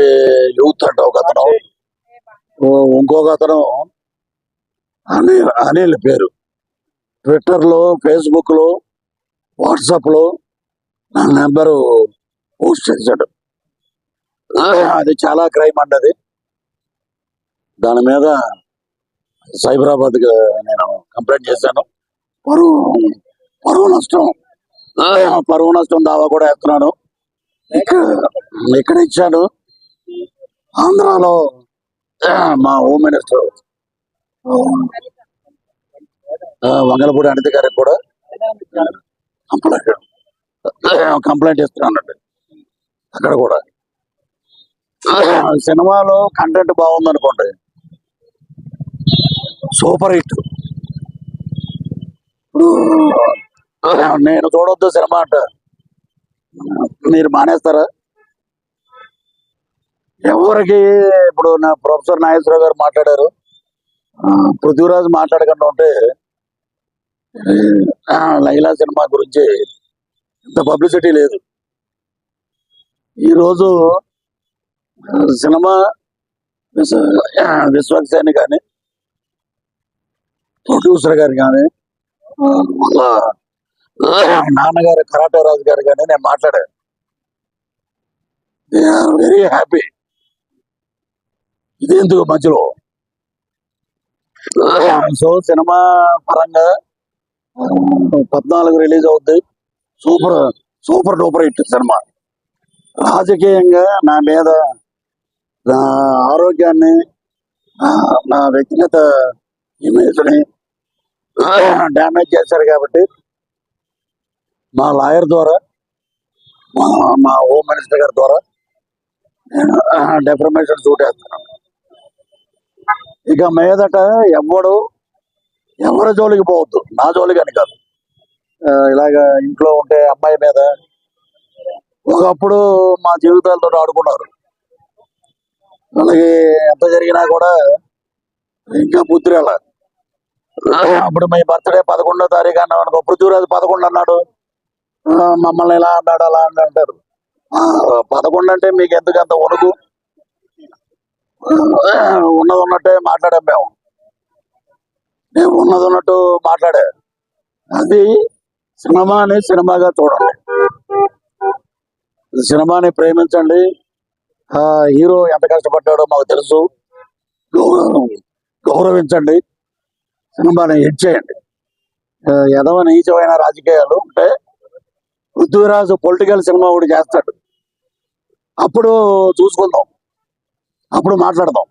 చెప్పి యూత్ అంట ఒక అతను. ఓ- ఇంకొక అతను. అనిల్ అనిల్ పేరు. ట్విట్టర్లో ఫేస్బుక్లో వాట్సాప్లో నా నెంబరు పోస్ట్ చేశాడు. అది చాలా క్రైమ్ అండి అది. దాని మీద సైబరాబాద్ నేను కంప్లైంట్ చేశాను. పరువు పరువు నష్టం. పరువు నష్టం దావా కూడా ఎత్తున్నాను. ఇక్కడ ఇక్కడ ఇచ్చాను. ఆంధ్రాలో మా హోమ్ మినిస్టర్ వంగలపూడి అనిత గారికి కూడా కంప్లైంట్ కంప్లైంట్ ఇస్తున్నానండి అక్కడ కూడా. సినిమాలో కంటెంట్ బాగుందనుకోండి. Super hit. నేను చూడొద్దు సినిమా అంట. మీరు మానేస్తారా? ఎవరికి ఇప్పుడు నా ప్రొఫెసర్ నాగేశ్వరరావు గారు మాట్లాడారు. పృథ్వీరాజ్ మాట్లాడకుండా ఉంటే ఆ, లైలా సినిమా గురించి ఇంత పబ్లిసిటీ లేదు. ఈరోజు సినిమా విశ్వ- విశ్వక్సేని కానీ ప్రొడ్యూసర్ గారు కానీ నాన్నగారు కరాటే రాజు గారు కానీ నేను మాట్లాడాను. They are very happy. ఇదేందుకు మధ్యలో? సో సినిమా పరంగా పద్నాలుగు రిలీజ్ అవుద్ది. Super super duper hit cinema. రాజకీయంగా నా మీద నా ఆరోగ్యాన్ని నా వ్యక్తిగత ఇమేజ్ని డ్యామేజ్ చేశారు కాబట్టి మా లాయర్ ద్వారా మా మా హోమ్ మినిస్టర్ గారి ద్వారా నేను డెఫర్మేషన్ సూట్ వేస్తున్నాను ఇక మీదట ఎవడు ఎవరి జోలికి పోవద్దు. నా జోలికి అని కాదు. ఇలాగ ఇంట్లో ఉంటే అమ్మాయి మీద ఒకప్పుడు మా జీవితాలతో ఆడుకున్నారు. వాళ్ళకి ఎంత జరిగినా కూడా ఇంకా బుద్ధి రాల. అప్పుడు మీ బర్త్డే పదకొండో తారీఖు అన్నాడు అనుకో పృథ్వీరాజు పదకొండు అన్నాడు. మమ్మల్ని ఇలా అన్నాడు అలా అంటారు. పదకొండు అంటే మీకు ఎందుకు అంత వణుకు? ఉన్నది ఉన్నట్టే మాట్లాడాం మేము. నేను ఉన్నది ఉన్నట్టు మాట్లాడే. అది సినిమాని సినిమాగా చూడండి. సినిమాని ప్రేమించండి. హీరో ఎంత కష్టపడ్డాడో మాకు తెలుసు. గౌరవం గౌరవించండి. సినిమాని హిట్ చేయండి. ఎదవ నీచమైన రాజకీయాలు ఉంటే పృథ్వీరాజు పొలిటికల్ సినిమా ఒకటి చేస్తాడు. అప్పుడు చూసుకుందాం. అప్పుడు మాట్లాడదాం.